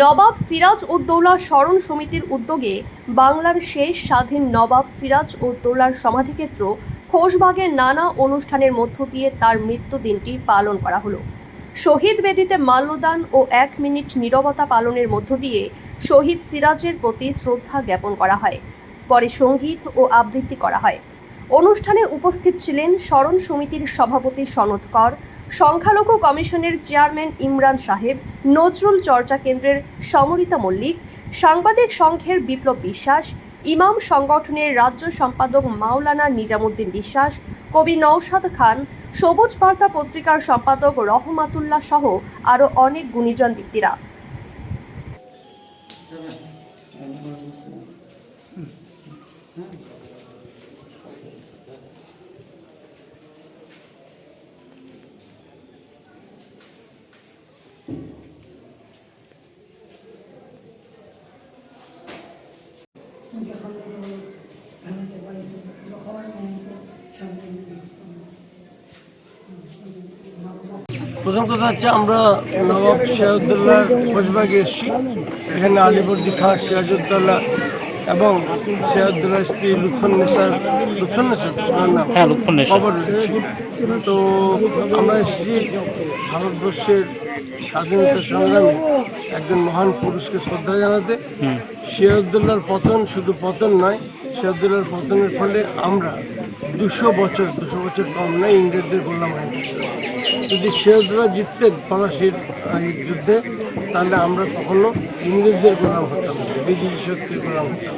নবাব সিরাজ উদ্দৌলা স্মরণ সমিতির উদ্যোগে বাংলার শেষ স্বাধীন নবাব সিরাজ উদ্দৌলার সমাধিক্ষেত্র খোশবাগের নানা অনুষ্ঠানের মধ্য দিয়ে তার মৃত্যুদিনটি পালন করা হলো। শহীদ বেদিতে মাল্যদান ও এক মিনিট নীরবতা পালনের মধ্য দিয়ে শহীদ সিরাজের প্রতি শ্রদ্ধা জ্ঞাপন করা হয়। পরে সংগীত ও আবৃত্তি করা হয়। অনুষ্ঠানে উপস্থিত ছিলেন স্মরণ সমিতির সভাপতি সনদ কর সংখ্যালঘু কমিশনের চেয়ারম্যান ইমরান সাহেব নজরুল চর্চা কেন্দ্রের সমরিতা মল্লিক সাংবাদিক সংঘের বিপ্লব বিশ্বাস ইমাম সংগঠনের রাজ্য সম্পাদক মাওলানা নিজামুদ্দিন বিশ্বাস কবি নওশাদ খান সবুজ বার্তা পত্রিকার সম্পাদক রহমাতুল্লাহ সহ আরও অনেক গুণীজন ব্যক্তিরা প্রথম কথা হচ্ছে আমরা নবাব সিরাজউদ্দৌলার খোঁজবাগে এসেছি। এখানে আলিপুর দীঘা সিরাজউদ্দৌলা এবং সিরাজউদ্দৌলার স্ত্রী লুৎফুন্নেসার লুৎফুন্নেসার ওনার নাম হ্যাঁ, লুৎফুন্নেসা। খবর রয়েছে তো আমরা এসেছি ভারতবর্ষের স্বাধীনতা সংগ্রামে একজন মহান পুরুষকে শ্রদ্ধা জানাতে হুম। পতন শুধু পতন নয় সিরাজউদ্দৌলার পতনের ফলে আমরা দুশো বছর দুশো বছর কম নয় ইংরেজদের গোলাম হয়ে। যদি সিরাজউদ্দৌলা জিততেন পলাশির যুদ্ধে, তাহলে আমরা কখনো ইংরেজদের গোলাম হতাম না বিদেশি শক্তির গোলাম হতাম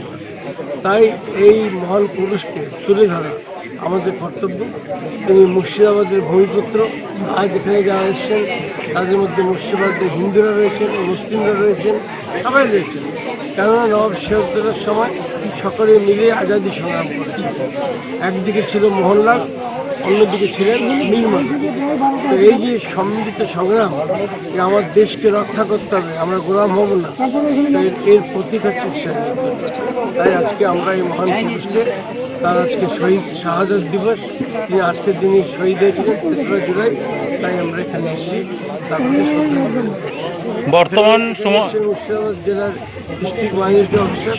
তাই এই মহান পুরুষকে তুলে ধরা আমাদের কর্তব্য। তিনি মুর্শিদাবাদের ভূমিপুত্র আজ এখানে যারা এসেছেন, তাদের মধ্যে মুর্শিদাবাদের হিন্দুরা রয়েছেন মুসলিমরা রয়েছেন, সবাই রয়েছেন। কেননা নবাব সিরাজউদ্দৌলার সময় সকলে মিলে আজাদি সংগ্রাম করেছে একদিকে ছিল মোহনলাল, অন্যদিকে ছিলেন নির্মল। তো এই যে সম্মিলিত সংগ্রাম যে আমার দেশকে রক্ষা করতে হবে, আমরা গোলাম হব না। এর প্রতীক হচ্ছে তাই আজকে আমরা এই মহান পুরুষকে তার আজকে শহীদ শাহাদত দিবস। তিনি আজকের দিনে শহীদ হয়েছিলেন তেসরা জুলাই। তাই আমরা এখানে এসেছি। বর্তমান সময় মুর্শিদাবাদ জেলার ডিস্ট্রিক্ট মাইনরিটি অফিসার।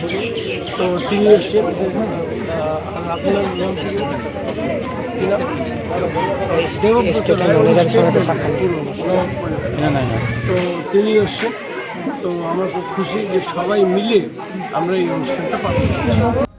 তো তিনি এসেছেন আপনার নাম না তো তিনি এসছেন। তো আমরা খুব খুশি যে সবাই মিলে আমরা এই অনুষ্ঠানটা পালন